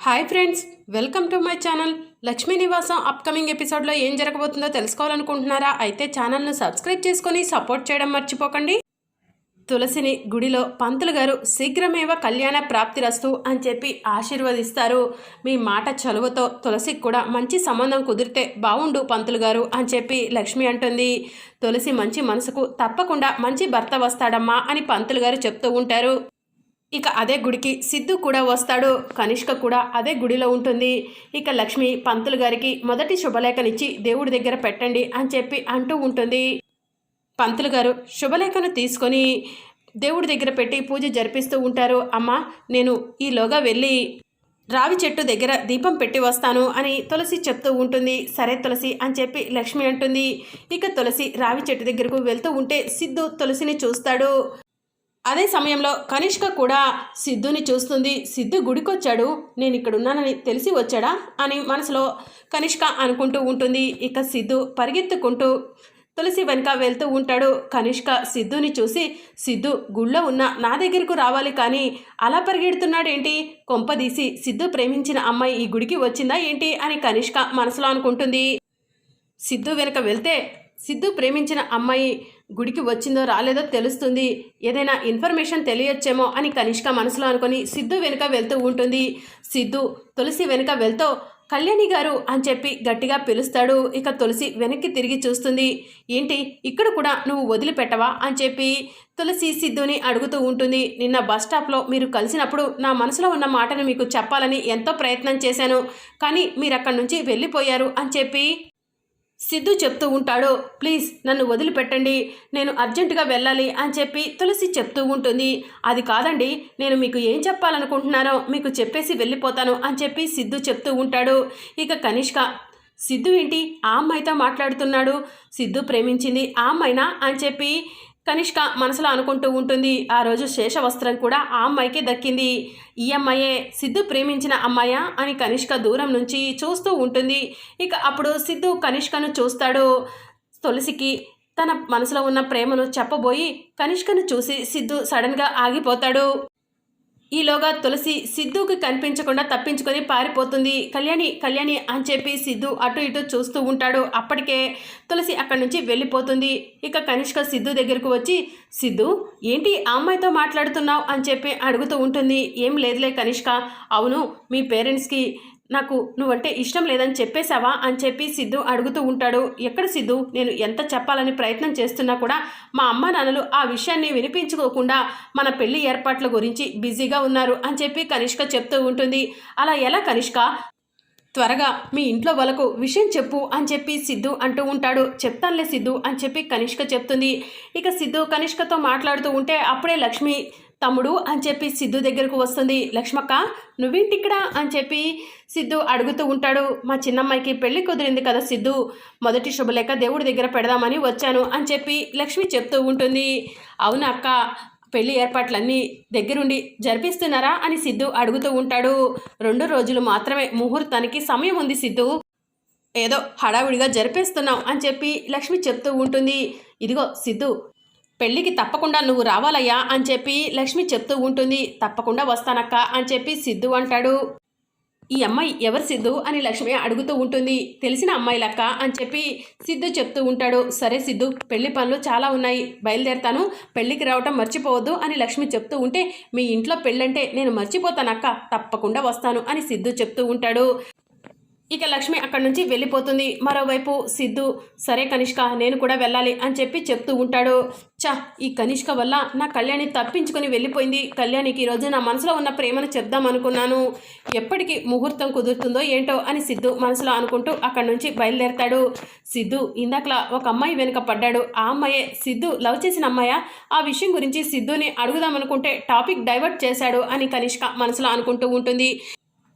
Hi friends welcome to my channel. Lakshmi Nivasam upcoming ఎపిసోడ్లో ఏం జరగబోతుందో తెలుసుకోవాలనుకుంటున్నారా? అయితే ఛానల్ను సబ్స్క్రైబ్ చేసుకొని సపోర్ట్ చేయడం మర్చిపోకండి. తులసిని గుడిలో పంతులు గారు శీఘ్రమేవ కళ్యాణ ప్రాప్తిరస్తు అని చెప్పి ఆశీర్వదిస్తారు. మీ మాట చలువతో తులసికి కూడా మంచి సంబంధం కుదిరితే బావుండు పంతులు గారు అని చెప్పి లక్ష్మి అంటుంది. తులసి మంచి మనసుకు తప్పకుండా మంచి భర్త వస్తాడమ్మా అని పంతులు గారు చెప్తూ ఉంటారు. ఇక అదే గుడికి సిద్ధు కూడా వస్తాడు కనిష్క కూడా అదే గుడిలో ఉంటుంది. ఇక లక్ష్మి పంతులు గారికి మొదటి శుభలేఖనిచ్చి దేవుడి దగ్గర పెట్టండి అని చెప్పి అంటూ ఉంటుంది. పంతులు గారు శుభలేఖను తీసుకొని దేవుడి దగ్గర పెట్టి పూజ జరిపిస్తూ ఉంటారు. అమ్మ నేను ఈలోగా వెళ్ళి రావి చెట్టు దగ్గర దీపం పెట్టి వస్తాను అని తులసి చెప్తూ ఉంటుంది. సరే తులసి అని చెప్పి లక్ష్మి అంటుంది. ఇక తులసి రావి చెట్టు దగ్గరకు వెళ్తూ ఉంటే సిద్ధు తులసిని చూస్తాడు. అదే సమయంలో కనిష్క కూడా సిద్ధుని చూస్తుంది. సిద్ధు గుడికొచ్చాడు. నేను ఇక్కడ ఉన్నానని తెలిసి వచ్చాడా అని మనసులో కనిష్క అనుకుంటూ ఉంటుంది. ఇక సిద్ధు పరిగెత్తుకుంటూ తులసి వెనుక వెళ్తూ ఉంటాడు. కనిష్క సిద్ధుని చూసి సిద్ధు గుళ్ళో ఉన్న నా దగ్గరకు రావాలి కానీ అలా పరిగెడుతున్నాడేంటి? కొంపదీసి సిద్ధు ప్రేమించిన అమ్మాయి ఈ గుడికి వచ్చిందా ఏంటి? అని కనిష్క మనసులో అనుకుంటుంది. సిద్ధు వెనుక వెళ్తే సిద్ధు ప్రేమించిన అమ్మాయి గుడికి వచ్చిందో రాలేదో తెలుస్తుంది. ఏదైనా ఇన్ఫర్మేషన్ తెలియచ్చేమో అని కనిష్క మనసులో అనుకొని సిద్ధు వెనుక వెళ్తూ ఉంటుంది. సిద్ధు తులసి వెనుక వెళ్తూ కళ్యాణి గారు అని చెప్పి గట్టిగా పిలుస్తాడు. ఇక తులసి వెనక్కి తిరిగి చూస్తుంది. ఏంటి ఇక్కడ కూడా నువ్వు వదిలిపెట్టవా? అని చెప్పి తులసి సిద్ధుని అడుగుతూ ఉంటుంది. నిన్న బస్ స్టాప్లో మీరు కలిసినప్పుడు నా మనసులో ఉన్న మాటను మీకు చెప్పాలని ఎంతో ప్రయత్నం చేశాను. కానీ మీరు అక్కడి నుంచి వెళ్ళిపోయారు అని చెప్పి సిద్ధు చెప్తూ ఉంటాడు ప్లీజ్ నన్ను వదిలిపెట్టండి నేను అర్జెంటుగా వెళ్ళాలి అని చెప్పి తులసి చెప్తూ ఉంటుంది. అది కాదండి నేను మీకు ఏం చెప్పాలనుకుంటున్నానో మీకు చెప్పేసి వెళ్ళిపోతాను అని చెప్పి సిద్ధు చెప్తూ ఉంటాడు. ఇక కనిష్క సిద్ధు ఏంటి? ఆ అమ్మాయితో మాట్లాడుతున్నాడు. సిద్ధు ప్రేమించింది ఆ అమ్మాయినా? అని చెప్పి కనిష్క మనసులో అనుకుంటూ ఉంటుంది. ఆ రోజు శేష వస్త్రం కూడా ఆ అమ్మాయికి దక్కింది. ఈ అమ్మాయే సిద్ధు ప్రేమించిన అమ్మాయా అని కనిష్క దూరం నుంచి చూస్తూ ఉంటుంది. ఇక అప్పుడు సిద్ధు కనిష్కను చూస్తాడు. తులసికి తన మనసులో ఉన్న ప్రేమను చెప్పబోయి కనిష్కను చూసి సిద్ధు సడన్గా ఆగిపోతాడు. ఈలోగా తులసి సిద్ధుకి కనిపించకుండా తప్పించుకొని పారిపోతుంది. కళ్యాణి కళ్యాణి అని చెప్పి సిద్ధు అటు ఇటు చూస్తూ ఉంటాడు. అప్పటికే తులసి అక్కడి నుంచి వెళ్ళిపోతుంది. ఇక కనిష్క సిద్ధు దగ్గరకు వచ్చి సిద్ధు ఏంటి ఆ అమ్మాయితో మాట్లాడుతున్నావు? అని చెప్పి అడుగుతూ ఉంటుంది. ఏం లేదులే కనిష్క. అవును మీ పేరెంట్స్కి నాకు నువ్వంటే ఇష్టం లేదని చెప్పేశావా అని చెప్పి సిద్ధు అడుగుతూ ఉంటాడు. ఎక్కడ సిద్ధు? నేను ఎంత చెప్పాలని ప్రయత్నం చేస్తున్నా కూడా మా అమ్మ నాన్నలు ఆ విషయాన్ని వినిపించుకోకుండా మన పెళ్ళి ఏర్పాట్ల గురించి బిజీగా ఉన్నారు అని చెప్పి కనిష్క చెప్తూ ఉంటుంది. అలా ఎలా కనిష్క? త్వరగా మీ ఇంట్లో వాళ్ళకు విషయం చెప్పు అని చెప్పి సిద్ధు అంటూ ఉంటాడు. చెప్తానులే సిద్ధు అని చెప్పి కనిష్క చెప్తుంది. ఇక సిద్ధు కనిష్కతో మాట్లాడుతూ ఉంటే అప్పుడే లక్ష్మి తమ్ముడు అని చెప్పి సిద్ధు దగ్గరకు వస్తుంది. లక్ష్మక్క నువ్వేంటి ఇక్కడ అని చెప్పి సిద్ధు అడుగుతూ ఉంటాడు. మా చిన్నమ్మాయికి పెళ్ళి కుదిరింది కదా సిద్ధు మొదటి శుభలేఖ దేవుడి దగ్గర పెడదామని వచ్చాను అని చెప్పి లక్ష్మి చెప్తూ ఉంటుంది. అవును అక్క పెళ్ళి ఏర్పాట్లన్నీ దగ్గరుండి జరిపిస్తున్నారా? అని సిద్ధు అడుగుతూ ఉంటాడు. రెండు రోజులు మాత్రమే ముహూర్తానికి సమయం ఉంది సిద్ధు. ఏదో హడావుడిగా జరిపేస్తున్నాం అని చెప్పి లక్ష్మి చెప్తూ ఉంటుంది. ఇదిగో సిద్ధు పెళ్ళికి తప్పకుండా నువ్వు రావాలయ్యా అని చెప్పి లక్ష్మి చెప్తూ ఉంటుంది. తప్పకుండా వస్తానక్క అని చెప్పి సిద్ధు అంటాడు. ఈ అమ్మాయి ఎవరు సిద్ధు అని లక్ష్మి అడుగుతూ ఉంటుంది. తెలిసిన అమ్మాయి లక్క అని చెప్పి సిద్ధు చెప్తూ ఉంటాడు. సరే సిద్ధు పెళ్ళి పనులు చాలా ఉన్నాయి. బయలుదేరుతాను. పెళ్ళికి రావటం మర్చిపోవద్దు అని లక్ష్మి చెప్తూ ఉంటే మీ ఇంట్లో పెళ్ళంటే నేను మర్చిపోతానక్క తప్పకుండా వస్తాను అని సిద్ధు చెప్తూ ఉంటాడు. ఇక లక్ష్మి అక్కడి నుంచి వెళ్ళిపోతుంది. మరోవైపు సిద్ధు సరే కనిష్క నేను కూడా వెళ్ళాలి అని చెప్పి చెప్తూ ఉంటాడు. చా ఈ కనిష్క వల్ల నా కళ్యాణి తప్పించుకొని వెళ్ళిపోయింది. కళ్యాణికి ఈరోజు నా మనసులో ఉన్న ప్రేమను చెప్దాం అనుకున్నాను. ఎప్పటికి ముహూర్తం కుదురుతుందో ఏంటో అని సిద్ధు మనసులో అనుకుంటూ అక్కడి నుంచి బయలుదేరతాడు. సిద్ధు ఇందాకలా ఒక అమ్మాయి వెనుక పడ్డాడు. ఆ అమ్మాయే సిద్ధు లవ్ చేసిన అమ్మాయ? ఆ విషయం గురించి సిద్ధుని అడుగుదామనుకుంటే టాపిక్ డైవర్ట్ చేశాడు అని కనిష్క మనసులో అనుకుంటూ ఉంటుంది.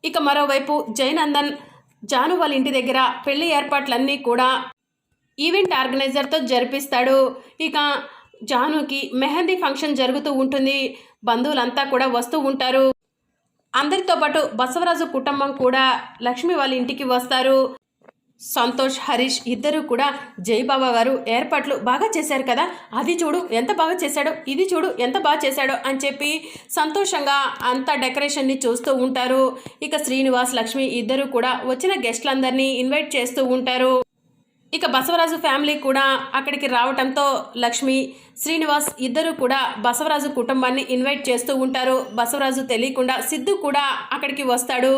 ఇక మరోవైపు జయనందన్ జాను వాళ్ళ ఇంటి దగ్గర పెళ్ళి ఏర్పాట్లన్నీ కూడా ఈవెంట్ ఆర్గనైజర్తో జరిపిస్తాడు. ఇక జానుకి మెహందీ ఫంక్షన్ జరుగుతూ ఉంటుంది. బంధువులంతా కూడా వస్తూ ఉంటారు. అందరితో పాటు బసవరాజు కుటుంబం కూడా లక్ష్మి వాళ్ళ ఇంటికి వస్తారు. సంతోష్ హరీష్ ఇద్దరూ కూడా జయబాబా గారు ఏర్పాట్లు బాగా చేశారు కదా? అది చూడు ఎంత బాగా చేశాడో ఇది చూడు ఎంత బాగా చేశాడో అని చెప్పి సంతోషంగా అంత డెకరేషన్ని చూస్తూ ఉంటారు. ఇక శ్రీనివాస్ లక్ష్మి ఇద్దరు కూడా వచ్చిన గెస్ట్లందరినీ ఇన్వైట్ చేస్తూ ఉంటారు. ఇక బసవరాజు ఫ్యామిలీ కూడా అక్కడికి రావటంతో లక్ష్మి శ్రీనివాస్ ఇద్దరు కూడా బసవరాజు కుటుంబాన్ని ఇన్వైట్ చేస్తూ ఉంటారు. బసవరాజు తెలియకుండా సిద్ధు కూడా అక్కడికి వస్తాడు.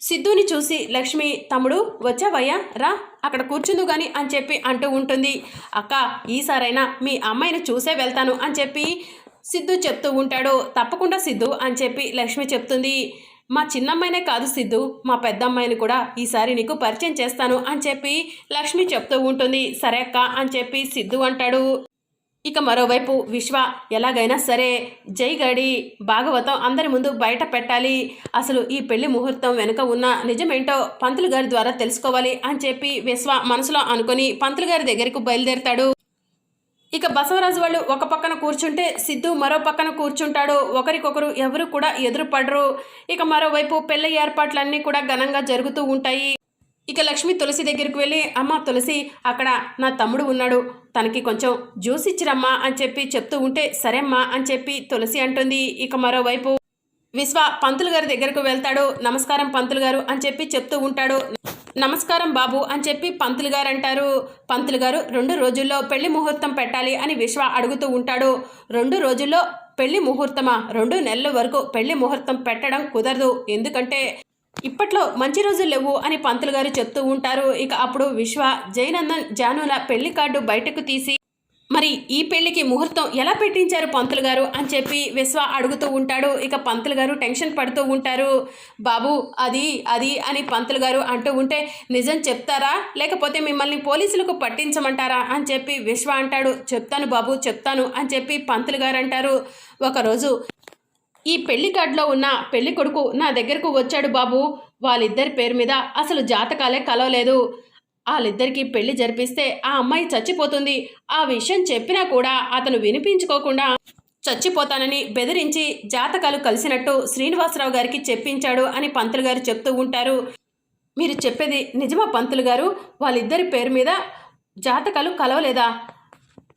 సిద్ధుని చూసి లక్ష్మి తమ్ముడు వచ్చావయ్యా? రా. అక్కడ కూర్చుందు గాని అని చెప్పి అంటూ ఉంటుంది. అక్క ఈసారైనా మీ అమ్మాయిని చూసే వెళ్తాను అని చెప్పి సిద్ధు చెప్తూ ఉంటాడు. తప్పకుండా సిద్ధు అని చెప్పి లక్ష్మి చెప్తుంది. మా చిన్నమ్మాయినే కాదు సిద్ధు. మా పెద్దమ్మాయిని కూడా ఈసారి నీకు పరిచయం చేస్తాను అని చెప్పి లక్ష్మి చెప్తూ ఉంటుంది. సరే అక్క అని చెప్పి సిద్ధు అంటాడు. ఇక మరోవైపు విశ్వ ఎలాగైనా సరే జై గడి భాగవతం అందరి ముందు బయట పెట్టాలి. అసలు ఈ పెళ్ళి ముహూర్తం వెనుక ఉన్న నిజమేంటో పంతులు గారి ద్వారా తెలుసుకోవాలి అని చెప్పి విశ్వ మనసులో అనుకొని పంతులు గారి దగ్గరికి బయలుదేరతాడు. ఇక బసవరాజు వాళ్ళు ఒక పక్కన కూర్చుంటే సిద్ధు మరో పక్కన కూర్చుంటాడు. ఒకరికొకరు ఎవరు కూడా ఎదురుపడరు. ఇక మరోవైపు పెళ్ళి ఏర్పాట్లన్నీ కూడా ఘనంగా జరుగుతూ ఉంటాయి. ఇక లక్ష్మి తులసి దగ్గరికి వెళ్ళి అమ్మ తులసి అక్కడ నా తమ్ముడు ఉన్నాడు. తనకి కొంచెం జ్యూస్ ఇచ్చిరమ్మా అని చెప్పి చెప్తూ ఉంటే సరేమ్మా అని చెప్పి తులసి అంటుంది. ఇక మరోవైపు విశ్వ పంతులు గారి దగ్గరకు వెళ్తాడు. నమస్కారం పంతులు గారు అని చెప్పి చెప్తూ ఉంటాడు. నమస్కారం బాబు అని చెప్పి పంతులు గారు అంటారు. పంతులు గారు రెండు రోజుల్లో పెళ్ళి ముహూర్తం పెట్టాలి అని విశ్వ అడుగుతూ ఉంటాడు. రెండు రోజుల్లో పెళ్ళి ముహూర్తమా? రెండు నెలల వరకు పెళ్ళి ముహూర్తం పెట్టడం కుదరదు. ఎందుకంటే ఇప్పట్లో మంచి రోజులు లేవు అని పంతులు గారు చెప్తూ ఉంటారు. ఇక అప్పుడు విశ్వ జయనందన్ జానుల పెళ్ళి కార్డు బయటకు తీసి మరి ఈ పెళ్ళికి ముహూర్తం ఎలా పెట్టించారు పంతులు గారు అని చెప్పి విశ్వ అడుగుతూ ఉంటాడు. ఇక పంతులు గారు టెన్షన్ పడుతూ ఉంటారు. బాబు అది అది అని పంతులు గారు అంటూ ఉంటే నిజం చెప్తారా? లేకపోతే మిమ్మల్ని పోలీసులకు పట్టించమంటారా? అని చెప్పి విశ్వ అంటాడు. చెప్తాను బాబు చెప్తాను అని చెప్పి పంతులు గారు అంటారు. ఒకరోజు ఈ పెళ్ళి కార్డులో ఉన్న పెళ్ళి కొడుకు నా దగ్గరకు వచ్చాడు బాబు. వాళ్ళిద్దరి పేరు మీద అసలు జాతకాలే కలవలేదు. వాళ్ళిద్దరికీ పెళ్ళి జరిపిస్తే ఆ అమ్మాయి చచ్చిపోతుంది. ఆ విషయం చెప్పినా కూడా అతను వినిపించుకోకుండా చచ్చిపోతానని బెదిరించి జాతకాలు కలిసినట్టు శ్రీనివాసరావు గారికి చెప్పించాడు అని పంతులు గారు చెప్తూ ఉంటారు. మీరు చెప్పేది నిజమా పంతులు గారు? వాళ్ళిద్దరి పేరు మీద జాతకాలు కలవలేదా?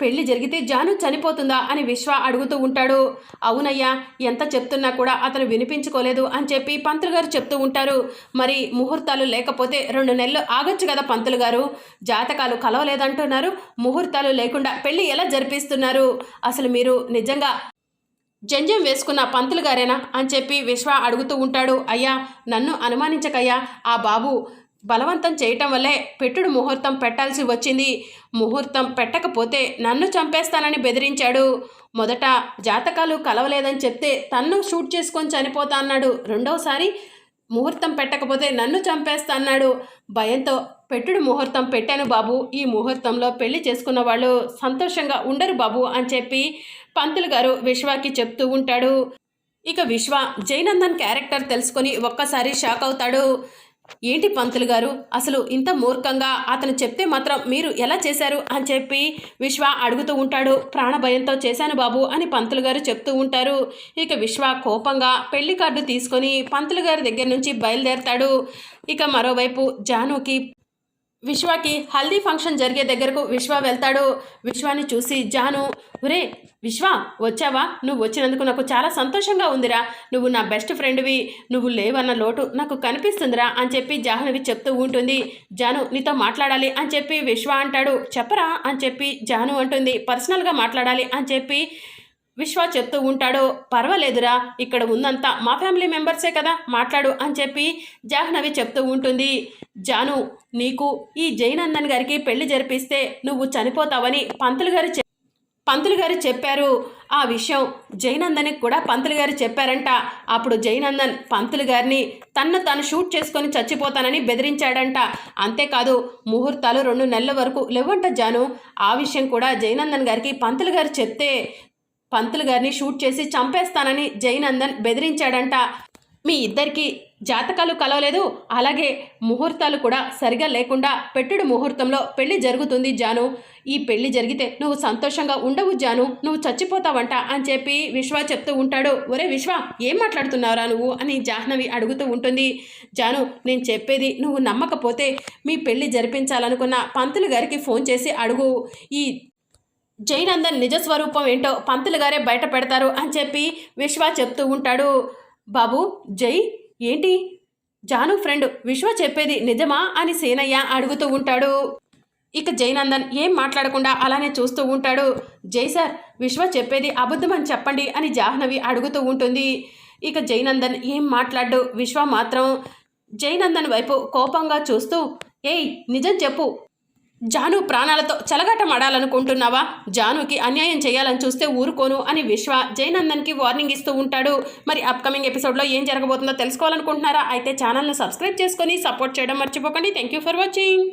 పెళ్ళి జరిగితే జాను చనిపోతుందా అని విశ్వ అడుగుతూ ఉంటాడు. అవునయ్యా ఎంత చెప్తున్నా కూడా అతను వినిపించుకోలేదు అని చెప్పి పంతులు గారు చెప్తూ ఉంటారు. మరి ముహూర్తాలు లేకపోతే రెండు నెలలు ఆగొచ్చు కదా పంతులు గారు. జాతకాలు కలవలేదంటున్నారు. ముహూర్తాలు లేకుండా పెళ్ళి ఎలా జరిపిస్తున్నారు? అసలు మీరు నిజంగా జంజం వేసుకున్న పంతులు గారేనా అని చెప్పి విశ్వ అడుగుతూ ఉంటాడు. అయ్యా నన్ను అనుమానించకయ్యా. ఆ బాబు బలవంతం చేయటం వల్లే పెట్టుడు ముహూర్తం పెట్టాల్సి వచ్చింది. ముహూర్తం పెట్టకపోతే నన్ను చంపేస్తానని బెదిరించాడు. మొదట జాతకాలు కలవలేదని చెప్తే తన్ను షూట్ చేసుకొని చనిపోతా అన్నాడు. రెండవసారి ముహూర్తం పెట్టకపోతే నన్ను చంపేస్తా అన్నాడు. భయంతో పెట్టుడు ముహూర్తం పెట్టాను బాబు. ఈ ముహూర్తంలో పెళ్ళి చేసుకున్న వాళ్ళు సంతోషంగా ఉండరు బాబు అని చెప్పి పంతులు గారు విశ్వాకి చెప్తూ ఉంటాడు. ఇక విశ్వ జైనందన్ క్యారెక్టర్ తెలుసుకొని ఒక్కసారి షాక్ అవుతాడు. ఏంటి పంతులు గారు? అసలు ఇంత మూర్ఖంగా అతను చెప్తే మాత్రం మీరు ఎలా చేశారు? అని చెప్పి విశ్వ అడుగుతూ ఉంటాడు. ప్రాణభయంతో చేశాను బాబు అని పంతులు గారు చెప్తూ ఉంటారు. ఇక విశ్వ కోపంగా పెళ్ళి కార్డు తీసుకొని పంతులు గారి దగ్గర నుంచి బయలుదేరతాడు. ఇక మరోవైపు జానుకి విశ్వకి హల్దీ ఫంక్షన్ జరిగే దగ్గరకు విశ్వ వెళ్తాడు. విశ్వాని చూసి జాను ఒరే విశ్వ వచ్చావా? నువ్వు వచ్చినందుకు నాకు చాలా సంతోషంగా ఉందిరా. నువ్వు నా బెస్ట్ ఫ్రెండ్వి. నువ్వు లేవన్న లోటు నాకు కనిపిస్తుందిరా అని చెప్పి జాహ్నవి చెప్తూ ఉంటుంది. జాను నీతో మాట్లాడాలి అని చెప్పి విశ్వ అంటాడు. చెప్పరా అని చెప్పి జాను అంటుంది. పర్సనల్గా మాట్లాడాలి అని చెప్పి విశ్వ చెప్తూ ఉంటాడు పర్వాలేదురా ఇక్కడ ఉందంతా మా ఫ్యామిలీ మెంబర్సే కదా మాట్లాడు అని చెప్పి జాహ్నవి చెప్తూ ఉంటుంది. జాను నీకు ఈ జైనందన్ గారికి పెళ్ళి జరిపిస్తే నువ్వు చనిపోతావని పంతులు గారు పంతులు గారు చెప్పారు. ఆ విషయం జైనందన్కి కూడా పంతులు గారు చెప్పారంట. అప్పుడు జైనందన్ పంతులు గారిని తన్ను తను షూట్ చేసుకొని చచ్చిపోతానని బెదిరించాడంట. అంతేకాదు ముహూర్తాలు రెండు నెలల వరకు లేవంట జాను. ఆ విషయం కూడా జైనందన్ గారికి పంతులు గారు చెప్తే పంతులు గారిని షూట్ చేసి చంపేస్తానని జైనందన్ బెదిరించాడంట. మీ ఇద్దరికి జాతకాలు కలవలేదు అలాగే ముహూర్తాలు కూడా సరిగా లేకుండా పెట్టుడు ముహూర్తంలో పెళ్ళి జరుగుతుంది జాను. ఈ పెళ్ళి జరిగితే నువ్వు సంతోషంగా ఉండవు జాను నువ్వు చచ్చిపోతావంట అని చెప్పి విశ్వ చెప్తూ ఉంటాడు. ఒరే విశ్వ ఏం మాట్లాడుతున్నావురా నువ్వు అని జాహ్నవి అడుగుతూ ఉంటుంది. జాను నేను చెప్పేది నువ్వు నమ్మకపోతే మీ పెళ్ళి జరిపించాలనుకున్న పంతులు గారికి ఫోన్ చేసి అడుగు. ఈ జైనందన్ నిజ స్వరూపం ఏంటో పంతులు గారే బయట పెడతారు అని చెప్పి విశ్వ చెప్తూ ఉంటాడు. బాబు జై ఏంటి? జాను ఫ్రెండ్ విశ్వ చెప్పేది నిజమా అని సేనయ్య అడుగుతూ ఉంటాడు. ఇక జైనందన్ ఏం మాట్లాడకుండా అలానే చూస్తూ ఉంటాడు. జై సార్ విశ్వ చెప్పేది అబద్ధం అని చెప్పండి అని జాహ్నవి అడుగుతూ ఉంటుంది. ఇక జైనందన్ ఏం మాట్లాడు? విశ్వ మాత్రం జైనందన్ వైపు కోపంగా చూస్తూ ఏయ్ నిజం చెప్పు. జాను ప్రాణాలతో చెలగాటమాడాలనుకుంటున్నావా? జానుకి అన్యాయం చేయాలని చూస్తే ఊరుకోను అని విశ్వ జయనందన్కి వార్నింగ్ ఇస్తూ ఉంటాడు. మరి అప్కమింగ్ ఎపిసోడ్లో ఏం జరగబోతుందో తెలుసుకోవాలనుకుంటున్నారా? అయితే ఛానల్ను సబ్స్క్రైబ్ చేసుకొని సపోర్ట్ చేయడం మర్చిపోకండి. Thank you for watching.